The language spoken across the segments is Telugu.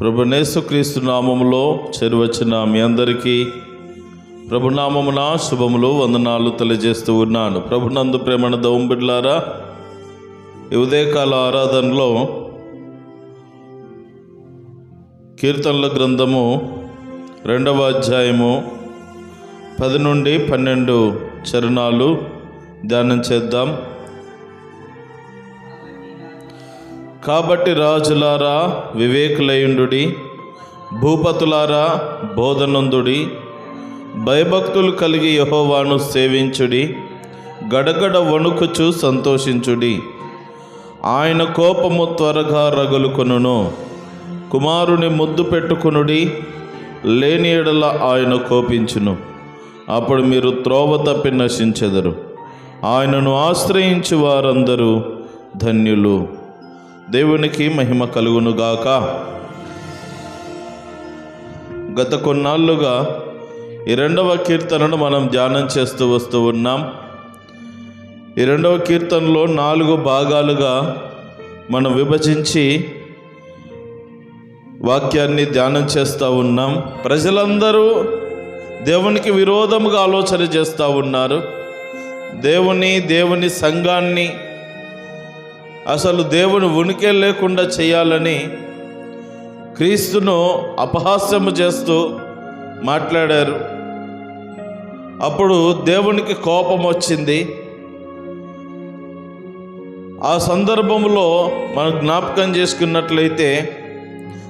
ప్రభు నేసుక్రీస్తు నామములో చేరువచ్చిన మీ అందరికీ ప్రభునామమున శుభములు వందనాలు తెలియజేస్తూ ఉన్నాను. ప్రభునందు ప్రేమణ దౌంబిడ్లారా ఉదయకాల ఆరాధనలో కీర్తనల గ్రంథము రెండవ అధ్యాయము పది నుండి పన్నెండు చరణాలు ధ్యానం చేద్దాం. కాబట్టి రాజులారా వివేకులయుండుడి భూపతులారా బోధనందుడి భయభక్తులు కలిగి యహోవాను సేవించుడి గడగడ వణుకుచు సంతోషించుడి. ఆయన కోపము త్వరగా రగులుకొనును. కుమారుని ముద్దు పెట్టుకునుడి లేని ఎడల ఆయన కోపించును. అప్పుడు మీరు త్రోవ తప్పి నశించెదరు. ఆయనను ఆశ్రయించి వారందరూ ధన్యులు. దేవునికి మహిమ కలుగునుగాక గత కొన్నాళ్ళుగా ఈ రెండవ కీర్తనను మనం ధ్యానం చేస్తూ వస్తూ ఉన్నాం. ఈ రెండవ కీర్తనలో నాలుగు భాగాలుగా మనం విభజించి వాక్యాన్ని ధ్యానం చేస్తూ ఉన్నాం. ప్రజలందరూ దేవునికి విరోధముగా ఆలోచన చేస్తూ ఉన్నారు. దేవుని దేవుని సంఘాన్ని అసలు దేవుని ఉనికి లేకుండా చేయాలని క్రీస్తును అపహాస్యము చేస్తూ మాట్లాడారు. అప్పుడు దేవునికి కోపం వచ్చింది. ఆ సందర్భంలో మనం జ్ఞాపకం చేసుకున్నట్లయితే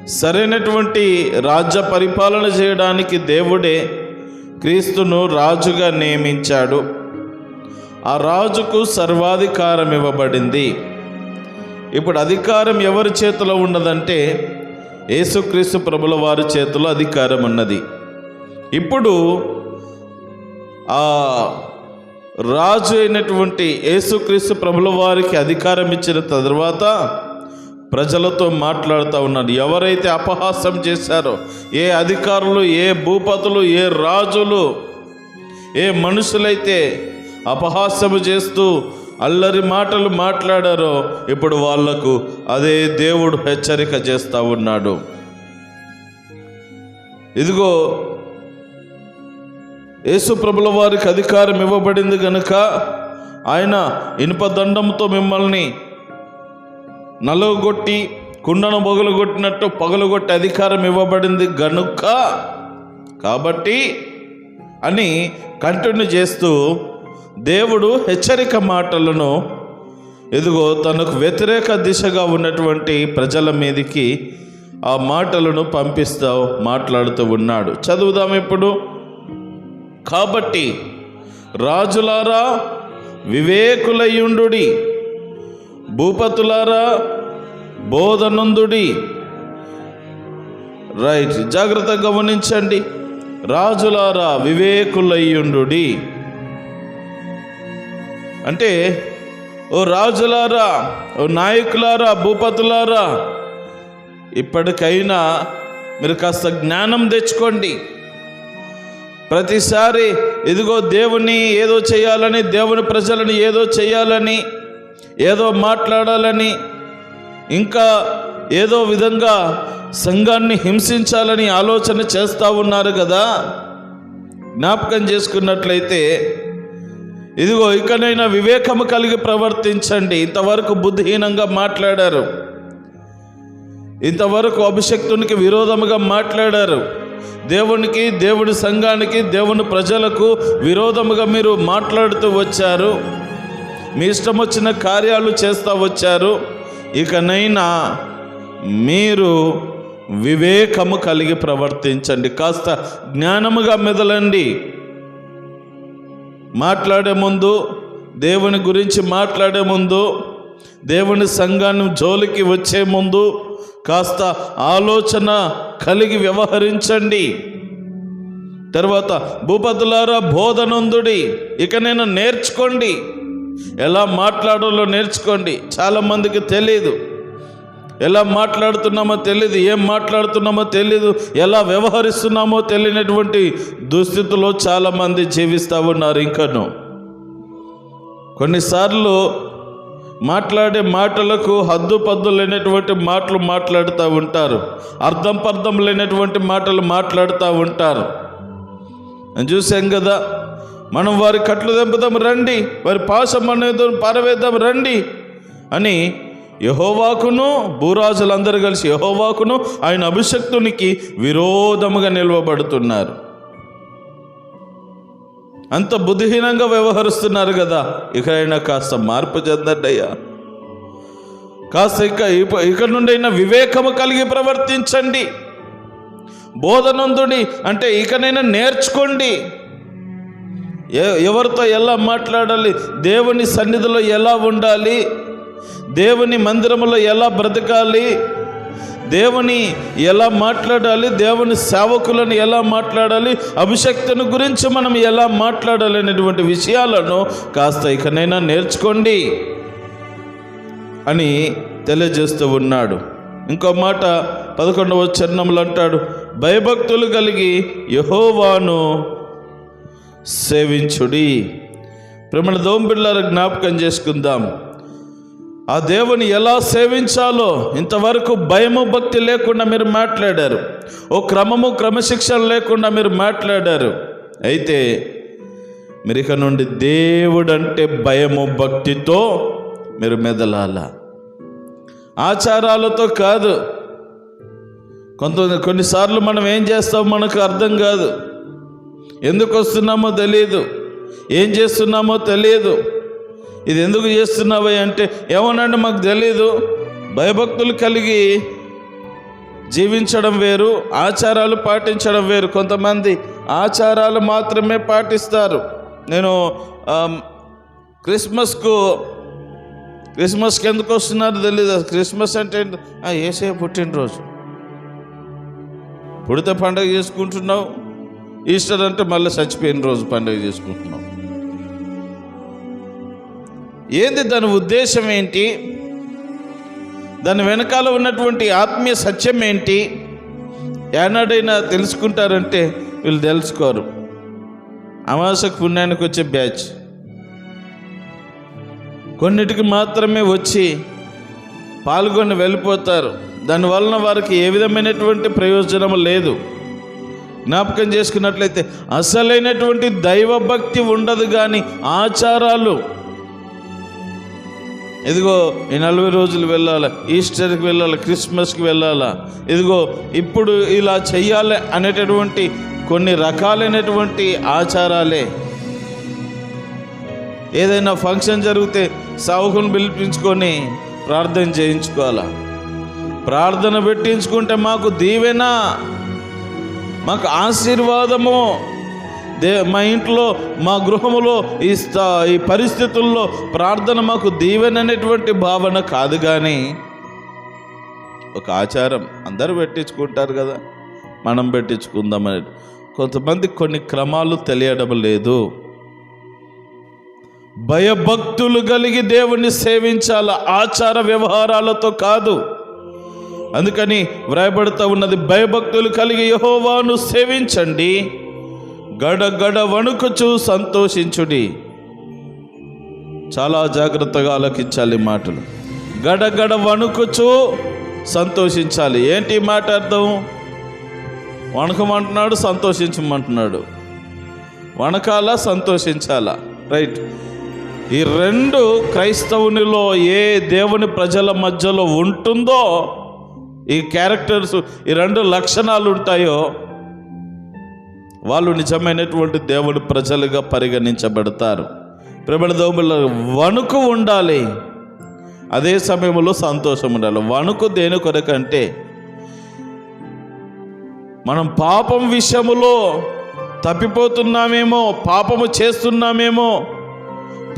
సరైనటువంటి రాజ్య పరిపాలన చేయడానికి దేవుడే క్రీస్తును రాజుగా నియమించాడు. ఆ రాజుకు సర్వాధికారం ఇవ్వబడింది. ఇప్పుడు అధికారం ఎవరి చేతిలో ఉన్నదంటే యేసుక్రీస్తు ప్రభుల వారి చేతిలో అధికారం ఉన్నది. ఇప్పుడు ఆ రాజు అయినటువంటి యేసుక్రీస్తు ప్రభుల వారికి అధికారం ఇచ్చిన తర్వాత ప్రజలతో మాట్లాడుతూ ఉన్నారు ఎవరైతే అపహాసం చేశారో ఏ అధికారులు ఏ భూపతులు ఏ రాజులు ఏ మనుషులైతే అపహాసము చేస్తూ అల్లరి మాటలు మాట్లాడారో ఇప్పుడు వాళ్ళకు అదే దేవుడు హెచ్చరిక చేస్తూ ఉన్నాడు. ఇదిగో యేసుప్రభుల వారికి అధికారం ఇవ్వబడింది కనుక ఆయన ఇనుప దండంతో మిమ్మల్ని నలుగొట్టి కుండను పొగలగొట్టినట్టు పగలగొట్టి అధికారం ఇవ్వబడింది గనుక కాబట్టి అని కంటిన్యూ చేస్తూ దేవుడు హెచ్చరిక మాటలను ఎదుగో తనకు వ్యతిరేక దిశగా ఉన్నటువంటి ప్రజల మీదకి ఆ మాటలను పంపిస్తూ మాట్లాడుతూ ఉన్నాడు. చదువుదాం ఇప్పుడు. కాబట్టి రాజులారా వివేకులయుండుడి భూపతులారా బోధనందుడి. రైట్ జాగ్రత్తగా గమనించండి. రాజులారా వివేకులయ్యుండు అంటే ఓ రాజులారా ఓ నాయకులారా భూపతులారా ఇప్పటికైనా మీరు కాస్త జ్ఞానం తెచ్చుకోండి. ప్రతిసారి ఇదిగో దేవుని ఏదో చేయాలని దేవుని ప్రజలను ఏదో చేయాలని ఏదో మాట్లాడాలని ఇంకా ఏదో విధంగా సంఘాన్ని హింసించాలని ఆలోచన చేస్తూ ఉన్నారు కదా. జ్ఞాపకం చేసుకున్నట్లయితే ఇదిగో ఇకనైనా వివేకము కలిగి ప్రవర్తించండి. ఇంతవరకు బుద్ధిహీనంగా మాట్లాడారు. ఇంతవరకు అభిషక్తునికి విరోధముగా మాట్లాడారు. దేవునికి దేవుడి సంఘానికి దేవుని ప్రజలకు విరోధముగా మీరు మాట్లాడుతూ వచ్చారు. మీ ఇష్టం వచ్చిన కార్యాలు చేస్తూ వచ్చారు. ఇకనైనా మీరు వివేకము కలిగి ప్రవర్తించండి. కాస్త జ్ఞానముగా మెదలండి. మాట్లాడే ముందు దేవుని గురించి మాట్లాడే ముందు దేవుని సంఘాన్ని జోలికి వచ్చే ముందు కాస్త ఆలోచన కలిగి వ్యవహరించండి. తర్వాత భూపతులారా బోధనందుడి ఇక నేను నేర్చుకోండి. ఎలా మాట్లాడాలో నేర్చుకోండి. చాలామందికి తెలియదు ఎలా మాట్లాడుతున్నామో తెలియదు ఏం మాట్లాడుతున్నామో తెలియదు ఎలా వ్యవహరిస్తున్నామో తెలియనటువంటి దుస్థితిలో చాలామంది జీవిస్తూ ఉన్నారు ఇంకను. కొన్నిసార్లు మాట్లాడే మాటలకు హద్దు పద్దు లేనటువంటి మాటలు మాట్లాడుతూ ఉంటారు. అర్థం పర్థం లేనటువంటి మాటలు మాట్లాడుతూ ఉంటారు. చూసాం కదా మనం వారి కట్లు తెంపుదాం రండి వారి పాశం అనేది పారవేద్దాం రండి అని యహోవాకును భూరాజులందరూ కలిసి యహోవాకును ఆయన అభిషక్తునికి విరోధముగా నిలవబడుతున్నారు. అంత బుద్ధిహీనంగా వ్యవహరిస్తున్నారు కదా. ఇకైనా కాస్త మార్పు చెందండి అయ్యా. కాస్త ఇక ఇక- ఇక నుండి అయినా వివేకము కలిగి ప్రవర్తించండి. బోధనందుని అంటే ఇకనైనా నేర్చుకోండి. ఎ- ఎవరితో ఎలా మాట్లాడాలి దేవుని సన్నిధిలో ఎలా ఉండాలి దేవుని మందిరంలో ఎలా బ్రతకాలి? దేవుని ఎలా మాట్లాడాలి? దేవుని సేవకులను ఎలా మాట్లాడాలి? అభిషక్తుని గురించి మనం ఎలా మాట్లాడాలి అనేటువంటి విషయాలను కాస్త ఇకనైనా నేర్చుకోండి అని తెలియజేస్తూ ఉన్నాడు. ఇంకో మాట పదకొండవ చరణములు అంటాడు భయభక్తులు కలిగి యహోవాను సేవించుడి. ప్రమణ దోంబిళ్ళ జ్ఞాపకం చేసుకుందాం. ఆ దేవుని ఎలా సేవించాలో ఇంతవరకు భయము భక్తి లేకుండా మీరు మాట్లాడారు. ఓ క్రమము క్రమశిక్షణ లేకుండా మీరు మాట్లాడారు. అయితే మీరు ఇక నుండి దేవుడంటే భయము భక్తితో మీరు మెదలాల. ఆచారాలతో కాదు. కొంత కొన్నిసార్లు మనం ఏం చేస్తాం మనకు అర్థం కాదు. ఎందుకు వస్తున్నామో తెలియదు ఏం చేస్తున్నామో తెలియదు ఇది ఎందుకు చేస్తున్నావు అంటే ఏమోనండి మాకు తెలియదు భయభక్తులు కలిగి జీవించడం వేరు ఆచారాలు పాటించడం వేరు. కొంతమంది ఆచారాలు మాత్రమే పాటిస్తారు. నేను క్రిస్మస్కు క్రిస్మస్కి ఎందుకు వస్తున్నారో తెలియదు క్రిస్మస్ అంటే ఆ, ఏసే పుట్టినరోజు. పుడితే పండగ చేసుకుంటున్నావు. ఈస్టర్ అంటే మళ్ళీ చచ్చిపోయిన రోజు పండుగ చేసుకుంటున్నాం ఏంది దాని ఉద్దేశం ఏంటి? దాని వెనకాల ఉన్నటువంటి ఆత్మీయ సత్యం ఏంటి? ఏనాడైనా తెలుసుకుంటారంటే వీళ్ళు తెలుసుకోరు. అమాసకు పుణ్యానికి వచ్చే బ్యాచ్. కొన్నిటికి మాత్రమే వచ్చి పాల్గొని వెళ్ళిపోతారు. దానివలన వారికి ఏ విధమైనటువంటి ప్రయోజనం లేదు. జ్ఞాపకం చేసుకున్నట్లయితే అసలైనటువంటి దైవభక్తి ఉండదు కానీ ఆచారాలు. ఇదిగో ఈ నలభై రోజులు వెళ్ళాలి? ఈస్టర్కి వెళ్ళాలి? క్రిస్మస్కి వెళ్ళాలా? ఇదిగో ఇప్పుడు ఇలా చెయ్యాలి అనేటటువంటి కొన్ని రకాలైనటువంటి ఆచారాలే. ఏదైనా ఫంక్షన్ జరిగితే సావుకుని పిలిపించుకొని ప్రార్థన చేయించుకోవాలా? ప్రార్థన పెట్టించుకుంటే మాకు దీవెన మాకు ఆశీర్వాదము. దే మా ఇంట్లో మా గృహములో ఈ స్థా ఈ పరిస్థితుల్లో ప్రార్థన మాకు దీవెననేటువంటి భావన కాదు కానీ ఒక ఆచారం అందరూ పెట్టించుకుంటారు కదా మనం పెట్టించుకుందామని. కొంతమంది కొన్ని క్రమాలు తెలియడం లేదు. భయభక్తులు కలిగి దేవుణ్ణి సేవించాల ఆచార వ్యవహారాలతో కాదు. అందుకని వ్రాయబడుతూ ఉన్నది భయభక్తులు కలిగి యహోవాను సేవించండి. గడగడ వణుకుచు సంతోషించుడి. చాలా జాగ్రత్తగా ఆలోకించాలి మాటలు. గడగడ వణుకుచు సంతోషించాలి. ఏంటి మాట అర్థం? వణకమంటున్నాడు సంతోషించమంటున్నాడు. వణకాల సంతోషించాలా? రైట్. ఈ రెండు క్రైస్తవునిలో ఏ దేవుని ప్రజల మధ్యలో ఉంటుందో ఈ క్యారెక్టర్స్ ఈ రెండు లక్షణాలు ఉంటాయో వాళ్ళు నిజమైనటువంటి దేవుని ప్రజలుగా పరిగణించబడతారు. ప్రబల దోముల వణుకు ఉండాలి. అదే సమయంలో సంతోషం ఉండాలి. వణుకు దేని కొరకంటే మనం పాపం విషయములో తప్పిపోతున్నామేమో పాపము చేస్తున్నామేమో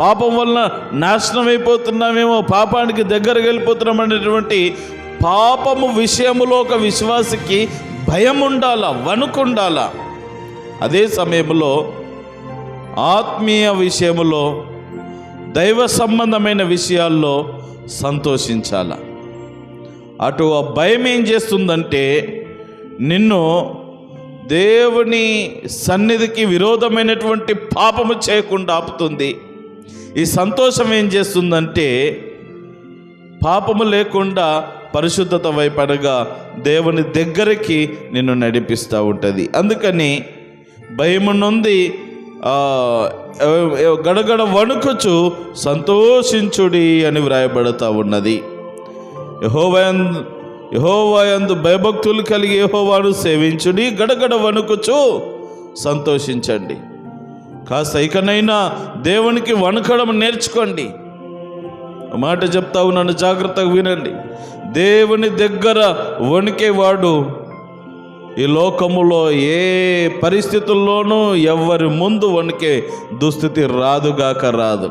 పాపం వలన నాశనం అయిపోతున్నామేమో పాపానికి దగ్గరకు వెళ్ళిపోతున్నామనేటువంటి పాపము విషయములో ఒక విశ్వాసికి భయం ఉండాలా వణుకు ఉండాలా? అదే సమయంలో ఆత్మీయ విషయంలో దైవ సంబంధమైన విషయాల్లో సంతోషించాల. అటు ఆ భయం ఏం చేస్తుందంటే నిన్ను దేవుని సన్నిధికి విరోధమైనటువంటి పాపము చేయకుండా ఆపుతుంది. ఈ సంతోషం ఏం చేస్తుందంటే పాపము లేకుండా పరిశుద్ధత వైపడగా దేవుని దగ్గరికి నిన్ను నడిపిస్తూ ఉంటుంది. అందుకని భయమునుంది. గడగడ వణుకుచు సంతోషించుడి అని వ్రాయబడతా ఉన్నది. యహోవయందు యహోవయందు భయభక్తులు కలిగి యహోవాను సేవించుడి గడగడ వణుకుచు సంతోషించండి. కాస్త ఇకనైనా దేవునికి వణకడం నేర్చుకోండి. మాట చెప్తా ఉన్నాను జాగ్రత్తగా వినండి. దేవుని దగ్గర వణికేవాడు ఈ లోకములో ఏ పరిస్థితుల్లోనూ ఎవరి ముందు వణికే దుస్థితి రాదుగాక రాదు.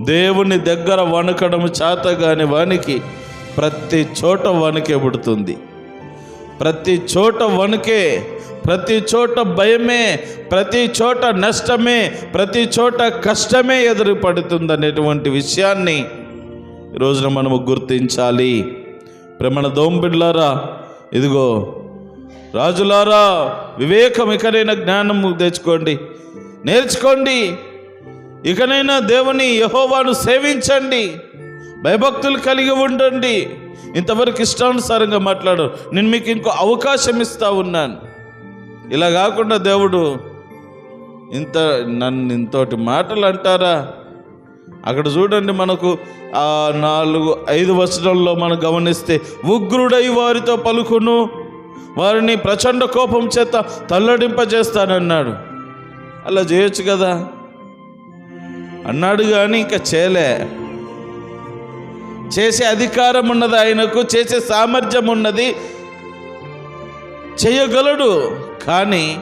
దేవుని దగ్గర వణకడం చేతగాని వానికి ప్రతి చోట వణికే పుడుతుంది. ప్రతి చోట వణుకే ప్రతి చోట భయమే ప్రతి చోట నష్టమే ప్రతి చోట కష్టమే ఎదురు పడుతుంది అనేటువంటి విషయాన్ని ఈరోజున రోజున మనము గుర్తించాలి. ప్రమణ దోంబిడ్లారా ఇదిగో రాజులారా వివేకం ఇకనైనా జ్ఞానము తెచ్చుకోండి. నేర్చుకోండి. ఇకనైనా దేవుని యహోవాను సేవించండి. భయభక్తులు కలిగి ఉండండి. ఇంతవరకు ఇష్టానుసారంగా మాట్లాడు. నేను మీకు ఇంకో అవకాశం ఇస్తా ఉన్నాను. ఇలా కాకుండా దేవుడు ఇంత నన్ను ఇంతటి మాటలు అంటారా? అక్కడ చూడండి మనకు ఆ నాలుగు ఐదు వచనంలో మనం గమనిస్తే ఉగ్రుడై వారితో పలుకును వారిని ప్రచండ కోపం చేత తల్లడింపజేస్తానన్నాడు. అలా చేయొచ్చు కదా? అన్నాడు కానీ ఇంకా చేయలే. చేసే అధికారం ఉన్నది ఆయనకు చేసే సామర్థ్యం ఉన్నది చేయగలడు. కానీ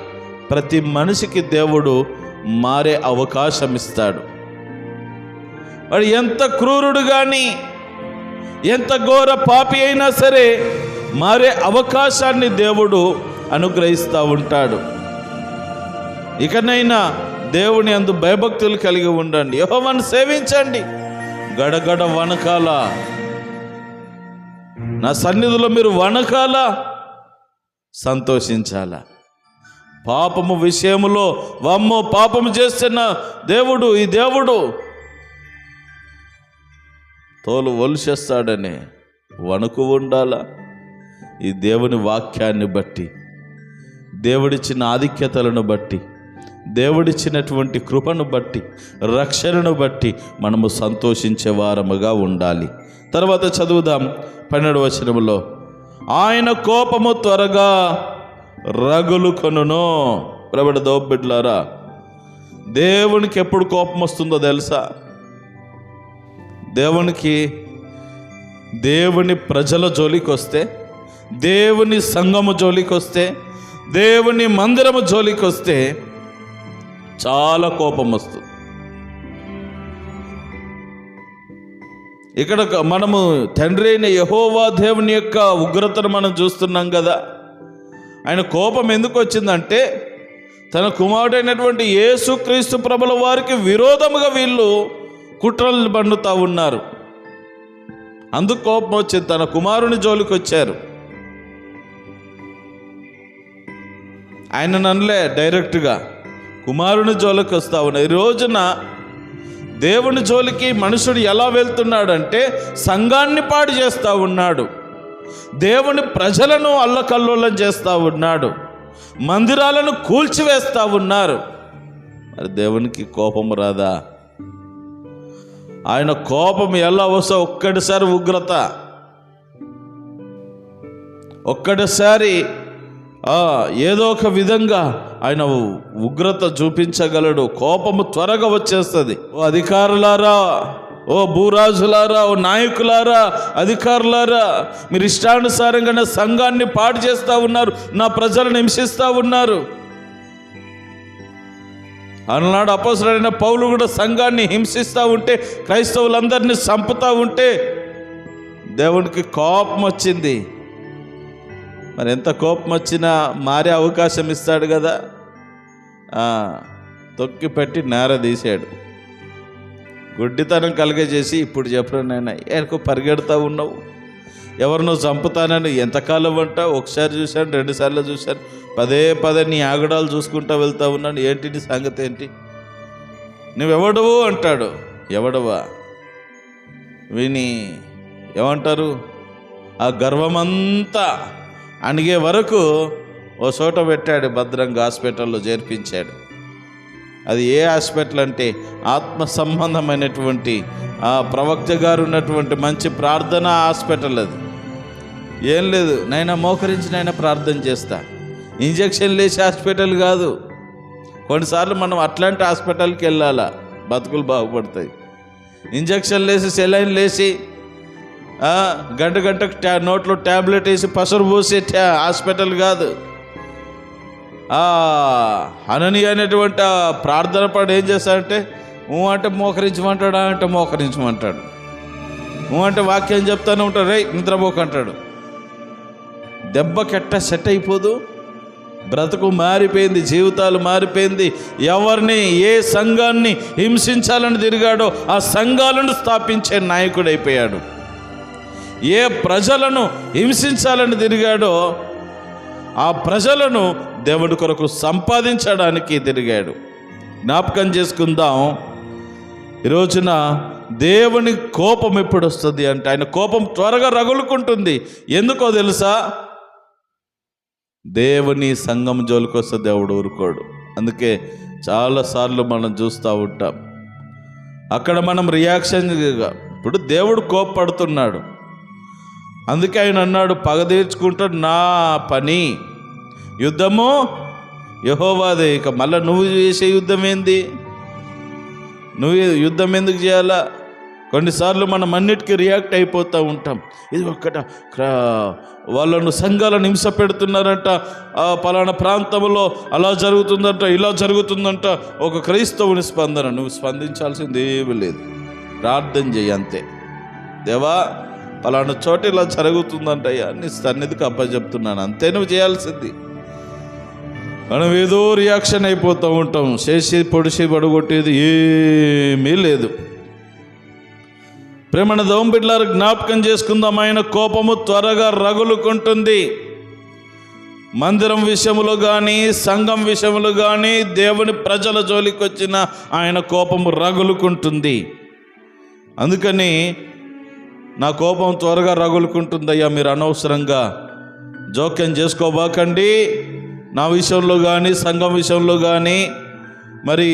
ప్రతి మనిషికి దేవుడు మారే అవకాశం ఇస్తాడు. వాడు ఎంత క్రూరుడు కానీ ఎంత ఘోర పాపి అయినా సరే మారే అవకాశాన్ని దేవుడు అనుగ్రహిస్తూ ఉంటాడు. ఇకనైనా దేవుని అందు భయభక్తులు కలిగి ఉండండి. యెహోవాను సేవించండి. గడగడ వనకాల. నా సన్నిధిలో మీరు వనకాల సంతోషించాలా. పాపము విషయములో వమ్మో పాపము చేస్తున్న దేవుడు ఈ దేవుడు తోలు ఒలిచేస్తాడని వణుకు ఉండాలా? ఈ దేవుని వాక్యాన్ని బట్టి దేవుడిచ్చిన ఆధిక్యతలను బట్టి దేవుడిచ్చినటువంటి కృపను బట్టి రక్షణను బట్టి మనము సంతోషించే వారముగా ఉండాలి. తర్వాత చదువుదాం పన్నెండు వచనంలో ఆయన కోపము త్వరగా రగులు కొనును. ప్రబడ దోబిడ్లారా దేవునికి ఎప్పుడు కోపం వస్తుందో తెలుసా? దేవునికి దేవుని ప్రజల జోలికి వస్తే దేవుని సంఘము జోలికి వస్తే దేవుని మందిరము జోలికి వస్తే చాలా కోపం వస్తుంది. ఇక్కడ ఒక మనము తండ్రి అయిన యహోవా దేవుని యొక్క ఉగ్రతను మనం చూస్తున్నాం కదా. ఆయన కోపం ఎందుకు వచ్చిందంటే తన కుమారుడైనటువంటి యేసుక్రీస్తు ప్రభుల వారికి విరోధముగా వీళ్ళు కుట్రలు పండుతూ ఉన్నారు. అందుకు కోపం వచ్చింది తన కుమారుని జోలికి వచ్చారు. ఆయన నన్నులే డైరెక్ట్గా కుమారుని జోలికి వస్తా ఉన్నారు ఈ రోజున దేవుని జోలికి మనుషుడు ఎలా వెళ్తున్నాడంటే సంఘాన్ని పాడు చేస్తూ ఉన్నాడు. దేవుని ప్రజలను అల్లకల్లోలం చేస్తూ ఉన్నాడు. మందిరాలను కూల్చివేస్తూ ఉన్నారు. మరి దేవునికి కోపం రాదా? ఆయన కోపం ఎలా వస్తా ఒక్కటిసారి ఉగ్రత. ఒక్కటిసారి ఏదో ఒక విధంగా ఆయన ఉగ్రత చూపించగలడు. కోపము త్వరగా వచ్చేస్తుంది. ఓ అధికారులారా ఓ భూరాజులారా ఓ నాయకులారా అధికారులారా మీరు ఇష్టానుసారంగా నా సంఘాన్ని పాడు చేస్తూ ఉన్నారు నా ప్రజలను హింసిస్తూ ఉన్నారు. అలనాడు అపసరైన పౌలు కూడా సంఘాన్ని హింసిస్తూ ఉంటే క్రైస్తవులందరినీ చంపుతూ ఉంటే దేవునికి కోపం వచ్చింది. మరి ఎంత కోపం వచ్చినా మారే అవకాశం ఇస్తాడు కదా. తొక్కి పెట్టి నేర తీశాడు గుడ్డితనం కలిగజేసి ఇప్పుడు చెప్పరు నాయన ఎనకు పరిగెడతా ఉన్నావు? ఎవరినో చంపుతానని ఎంతకాలం అంట ఒకసారి చూశాను రెండుసార్లు చూశాను. పదే పదే నీ ఆగడాలు చూసుకుంటా వెళ్తా ఉన్నాను. ఏంటి నీ సంగతి ఏంటి? నువ్వెవడవు అంటాడు. ఎవడవా? విని ఏమంటారు? ఆ గర్వమంతా అణిగే వరకు ఓ చోట పెట్టాడు. భద్రంగా హాస్పిటల్లో చేర్పించాడు. అది ఏ హాస్పిటల్ అంటే ఆత్మ సంబంధమైనటువంటి ఆ ప్రవక్త గారు ఉన్నటువంటి మంచి ప్రార్థన హాస్పిటల్ అది. ఏం లేదు. నైనా మోకరించి నైనా ప్రార్థన చేస్తాను ఇంజక్షన్ లేసి హాస్పిటల్ కాదు. కొన్నిసార్లు మనం అట్లాంటి హాస్పిటల్కి వెళ్ళాలా? బతుకులు బాగుపడతాయి. ఇంజక్షన్ లేసి సెలైన్ లేసి గంట గంటకు ట్యా నోట్లో ట్యాబ్లెట్ వేసి పసరు పోసే ట్యా హాస్పిటల్ కాదు. అనని అనేటువంటి ఆ ప్రార్థన పడు ఏం చేస్తాడంటే ఊ అంటే మోకరించమంటాడా అంటే మోకరించమంటాడు. ఊ అంటే వాక్యం చెప్తానే ఉంటాడు రే నిద్రపోకంటాడు దెబ్బకెట్ట సెట్ అయిపోదు. బ్రతుకు మారిపోయింది జీవితాలు మారిపోయింది. ఎవరిని ఏ సంఘాన్ని హింసించాలని తిరిగాడో ఆ సంఘాలను స్థాపించే నాయకుడైపోయాడు. ఏ ప్రజలను హింసించాలని తిరిగాడో ఆ ప్రజలను దేవుడి కొరకు సంపాదించడానికి తిరిగాడు. జ్ఞాపకం చేసుకుందాం. ఈ రోజున దేవుని కోపం ఎప్పుడు వస్తుంది అంటే ఆయన కోపం త్వరగా రగులుకుంటుంది. ఎందుకో తెలుసా? దేవుని సంఘం జోలికొస్తే దేవుడు ఊరుకోడు. అందుకే చాలాసార్లు మనం చూస్తూ ఉంటాం. అక్కడ మనం రియాక్షన్ ఇప్పుడు దేవుడు కోప్పడుతున్నాడు. అందుకే ఆయన అన్నాడు పగ తీర్చుకుంటా నా పని. యుద్ధము యహోవాదే ఇక మళ్ళీ నువ్వు చేసే యుద్ధం ఏంది? నువ్వు యుద్ధం ఎందుకు చేయాలా? కొన్నిసార్లు మనం అన్నిటికీ రియాక్ట్ అయిపోతూ ఉంటాం. ఇది ఒక్కట వాళ్ళను సంఘాలను హింస పెడుతున్నారంట. ఆ పలానా ప్రాంతంలో అలా జరుగుతుందంట ఇలా జరుగుతుందంట. ఒక క్రైస్తవుని స్పందన నువ్వు స్పందించాల్సింది ఏమీ లేదు. ప్రార్థన చెయ్యి అంతే. దేవా పలానా చోట ఇలా జరుగుతుందంటయ్యా నీ సన్నిధికి అప్పచెప్తున్నాను. అంతే నువ్వు చేయాల్సింది. మనం ఏదో రియాక్షన్ అయిపోతూ ఉంటాం. చేసి పొడిసి పడగొట్టేది ఏమీ లేదు. ప్రేమణ దోంబిడ్లారు జ్ఞాపకం చేసుకుందాం. ఆయన కోపము త్వరగా రగులుకుంటుంది. మందిరం విషయంలో కానీ సంఘం విషయములో కానీ దేవుని ప్రజల జోలికి వచ్చిన ఆయన కోపము రగులుకుంటుంది. అందుకని నా కోపం త్వరగా రగులుకుంటుందయ్యా మీరు అనవసరంగా జోక్యం చేసుకోబాకండి. నా విషయంలో కానీ సంఘం విషయంలో కానీ మరి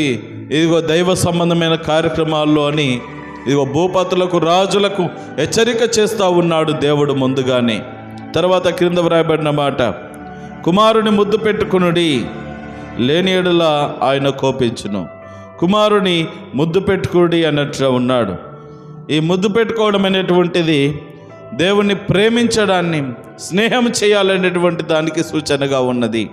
ఇదిగో దైవ సంబంధమైన కార్యక్రమాల్లో అని ఇదిగో భూపతులకు రాజులకు హెచ్చరిక చేస్తూ ఉన్నాడు దేవుడు ముందుగానే. తర్వాత క్రింద వ్రాయబడిన మాట కుమారుని ముద్దు పెట్టుకునుడి లేని ఆయన కోపించును. కుమారుని ముద్దు పెట్టుకుడి అన్నట్లు ఉన్నాడు. ఈ ముద్దు పెట్టుకోవడం అనేటువంటిది దేవుణ్ణి ప్రేమించడాన్ని స్నేహం చేయాలనేటువంటి దానికి సూచనగా ఉన్నది.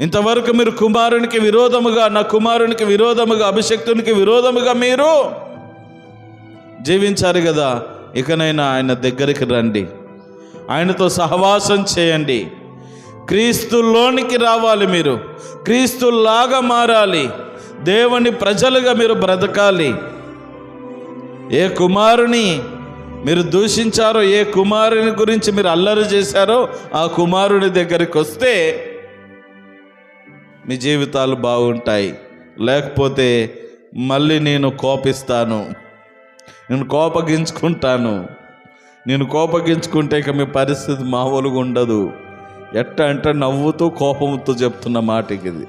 ఇంతవరకు మీరు కుమారునికి విరోధముగా నా కుమారునికి విరోధముగా అభిషక్తునికి విరోధముగా మీరు జీవించారు కదా ఇకనైనా ఆయన దగ్గరికి రండి. ఆయనతో సహవాసం చేయండి. క్రీస్తులోనికి రావాలి మీరు. క్రీస్తులాగా మారాలి. దేవుని ప్రజలుగా మీరు బ్రతకాలి. ఏ కుమారుని మీరు దూషించారో ఏ కుమారుని గురించి మీరు అల్లరి చేశారో ఆ కుమారుని దగ్గరికి వస్తే మీ జీవితాలు బాగుంటాయి. లేకపోతే మళ్ళీ నేను కోపిస్తాను. నేను కోపగించుకుంటాను. నేను కోపగించుకుంటే ఇక మీ పరిస్థితి మామూలుగా ఉండదు. ఎట్ట అంటే నవ్వుతూ కోపంతో చెప్తున్న మాటకి ఇది.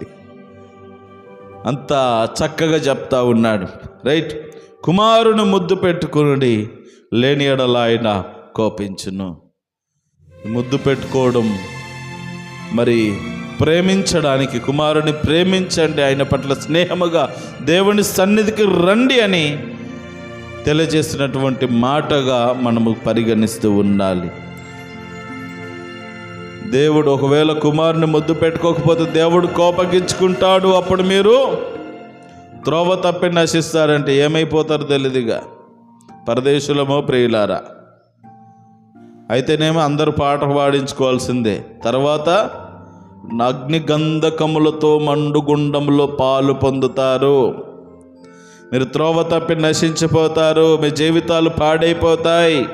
అంత చక్కగా చెప్తా ఉన్నాడు. రైట్. కుమారుని ముద్దు పెట్టుకుని లేని ఎడల ఆయన కోపించును. ముద్దు పెట్టుకోవడం మరి ప్రేమించడానికి కుమారుని ప్రేమించండి ఆయన పట్ల స్నేహముగా దేవుని సన్నిధికి రండి అని తెలియజేసినటువంటి మాటగా మనము పరిగణిస్తూ ఉండాలి. దేవుడు ఒకవేళ కుమారుని ముద్దు పెట్టుకోకపోతే దేవుడు కోపగించుకుంటాడు. అప్పుడు మీరు త్రోవ తప్పి నశిస్తారంటే ఏమైపోతారు తెలియదుగా పరదేశులమో ప్రియులారా అయితేనేమో అందరూ పాట పాడించుకోవాల్సిందే. తర్వాత అగ్ని గంధకములతో మండుగుండంలో పాలు పొందుతారు. మీరు త్రోవ తప్పి నశించిపోతారు మీ జీవితాలు పాడైపోతాయి.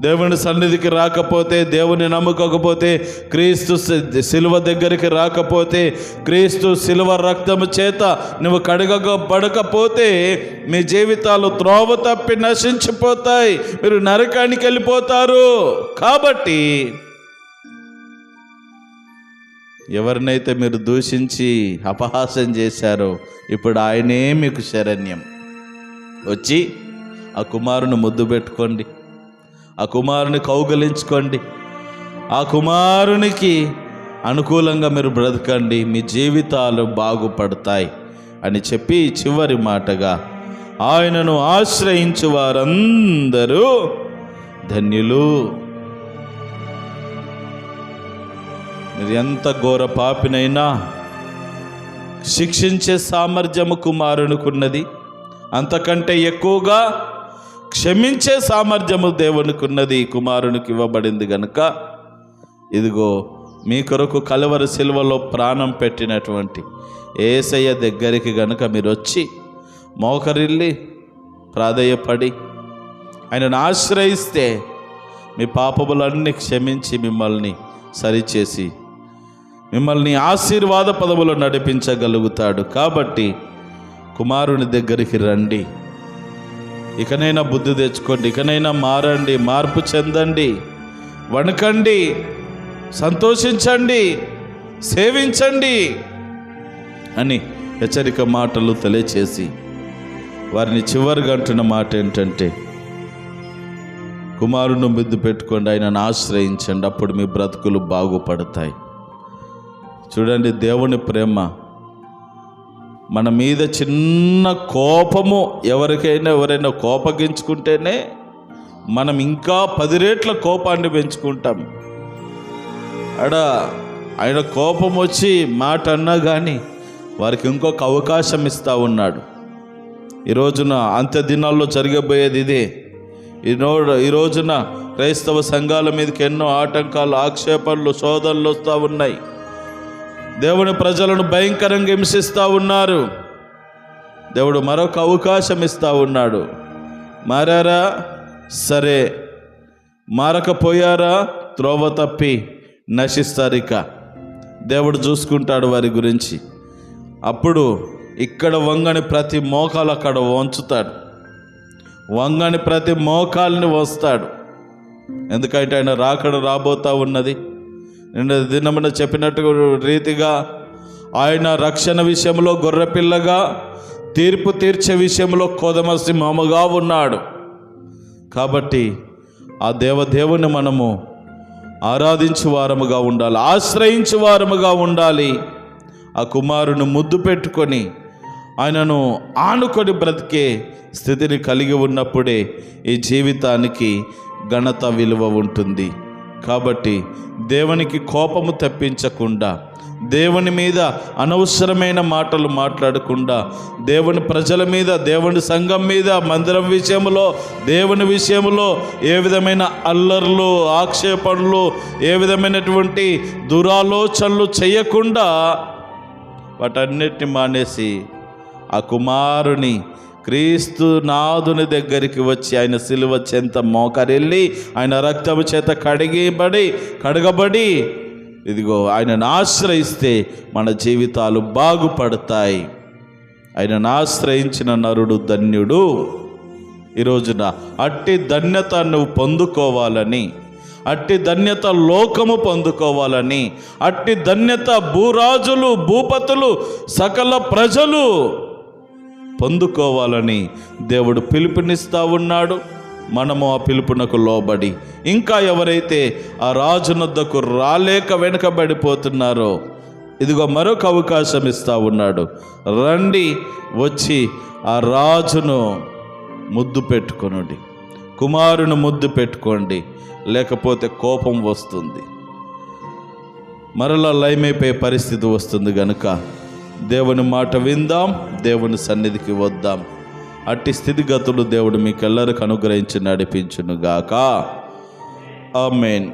దేవుని సన్నిధికి రాకపోతే దేవుని నమ్ముకోకపోతే క్రీస్తు శిలువ దగ్గరికి రాకపోతే క్రీస్తు శిలువ రక్తము చేత నువ్వు కడగబడకపోతే మీ జీవితాలు త్రోవ తప్పి నశించిపోతాయి. మీరు నరకానికి వెళ్ళిపోతారు. కాబట్టి ఎవరినైతే మీరు దూషించి అపహాసం చేశారో ఇప్పుడు ఆయనే మీకు శరణ్యం. వచ్చి ఆ కుమారుని ముద్దు పెట్టుకోండి. ఆ కుమారుని కౌగలించుకోండి. ఆ కుమారునికి అనుకూలంగా మీరు బ్రతకండి మీ జీవితాలు బాగుపడతాయి అని చెప్పి చివరి మాటగా ఆయనను ఆశ్రయించు వారందరూ ధన్యులు. మీరు ఎంత ఘోర పాపినైనా శిక్షించే సామర్థ్యము కుమారునికున్నది. అంతకంటే ఎక్కువగా క్షమించే సామర్థ్యము దేవునికున్నది కుమారునికి ఇవ్వబడింది గనుక ఇదిగో మీ కొరకు కలవరి శిల్వలో ప్రాణం పెట్టినటువంటి ఏసయ్య దగ్గరికి గనుక మీరు వచ్చి మోకరిల్లి ప్రాధేయపడి ఆయనను ఆశ్రయిస్తే మీ పాపములన్నీ క్షమించి మిమ్మల్ని సరిచేసి మిమ్మల్ని ఆశీర్వాద పదవులు నడిపించగలుగుతాడు. కాబట్టి కుమారుని దగ్గరికి రండి. ఇకనైనా బుద్ధి తెచ్చుకోండి. ఇకనైనా మారండి. మార్పు చెందండి. వణకండి. సంతోషించండి. సేవించండి అని హెచ్చరిక మాటలు తెలియచేసి వారిని చివరిగా అంటున్న మాట ఏంటంటే కుమారుని ముద్దు పెట్టుకోండి. ఆయనను ఆశ్రయించండి. అప్పుడు మీ బ్రతుకులు బాగుపడతాయి. చూడండి దేవుని ప్రేమ. మన మీద చిన్న కోపము ఎవరికైనా ఎవరైనా కోపగించుకుంటేనే మనం ఇంకా పది రేట్ల కోపాన్ని పెంచుకుంటాం. అడ ఆయన కోపం వచ్చి మాట అన్నా కానీ వారికి ఇంకొక అవకాశం ఇస్తూ ఉన్నాడు. ఈ రోజున అంత్య దినాల్లో జరగబోయేది ఇదే. ఈ నో ఈ రోజున క్రైస్తవ సంఘాల మీదకి ఎన్నో ఆటంకాలు ఆక్షేపణలు శోధనలు వస్తూ ఉన్నాయి. దేవుని ప్రజలను భయంకరంగా హింసిస్తూ ఉన్నారు. దేవుడు మరొక అవకాశం ఇస్తూ ఉన్నాడు. మారారా? సరే. మారకపోయారా? త్రోవ తప్పి నశిస్తారిక దేవుడు చూసుకుంటాడు వారి గురించి. అప్పుడు ఇక్కడ వంగని ప్రతి మోకాలు అక్కడ వంచుతాడు. వంగని ప్రతి మోకాల్ని వస్తాడు ఎందుకంటే ఆయన రాకడ రాబోతా ఉన్నది. నిన్న దినమున చెప్పినట్టు రీతిగా ఆయన రక్షణ విషయంలో గొర్రెపిల్లగా తీర్పు తీర్చే విషయంలో కోదమ సింహముగా ఉన్నాడు. కాబట్టి ఆ దేవదేవుని మనము ఆరాధించు వారముగా ఉండాలి ఆశ్రయించు వారముగా ఉండాలి. ఆ కుమారుని ముద్దు పెట్టుకొని ఆయనను ఆనుకొని బ్రతికే స్థితిని కలిగి ఉన్నప్పుడే ఈ జీవితానికి ఘనత విలువ ఉంటుంది. కాబట్టి దేవునికి కోపము తప్పించకుండా దేవుని మీద అనవసరమైన మాటలు మాట్లాడకుండా దేవుని ప్రజల మీద దేవుని సంఘం మీద మందిరం విషయంలో దేవుని విషయంలో ఏ విధమైన అల్లర్లు ఆక్షేపణలు ఏ విధమైనటువంటి దురాలోచనలు చేయకుండా వాటన్నిటిని మానేసి ఆ కుమారుని క్రీస్తు నాదుని దగ్గరికి వచ్చి ఆయన సిలువ చెంత మోకరెళ్ళి ఆయన రక్తము చేత కడిగిబడి కడగబడి ఇదిగో ఆయనను ఆశ్రయిస్తే మన జీవితాలు బాగుపడతాయి. ఆయనను ఆశ్రయించిన నరుడు ధన్యుడు. ఈ రోజున అట్టి ధన్యత నువ్వు పొందుకోవాలని అట్టి ధన్యత లోకము పొందుకోవాలని అట్టి ధన్యత భూరాజులు భూపతులు సకల ప్రజలు పొందుకోవాలని దేవుడు పిలుపునిస్తా ఉన్నాడు. మనము ఆ పిలుపునకు లోబడి ఇంకా ఎవరైతే ఆ రాజునొద్దకు రాలేక వెనుకబడిపోతున్నారో ఇదిగో మరొక అవకాశం ఇస్తా ఉన్నాడు. రండి వచ్చి ఆ రాజును ముద్దు పెట్టుకొనుడి. కుమారుని ముద్దు పెట్టుకోండి. లేకపోతే కోపం వస్తుంది. మరలా లయమైపోయే పరిస్థితి వస్తుంది కనుక దేవుని మాట విందాం దేవుని సన్నిధికి వద్దాం. అట్టి స్థితిగతులు దేవుడు మీకెల్లరికి అనుగ్రహించి నడిపించునుగాక. ఆమెన్.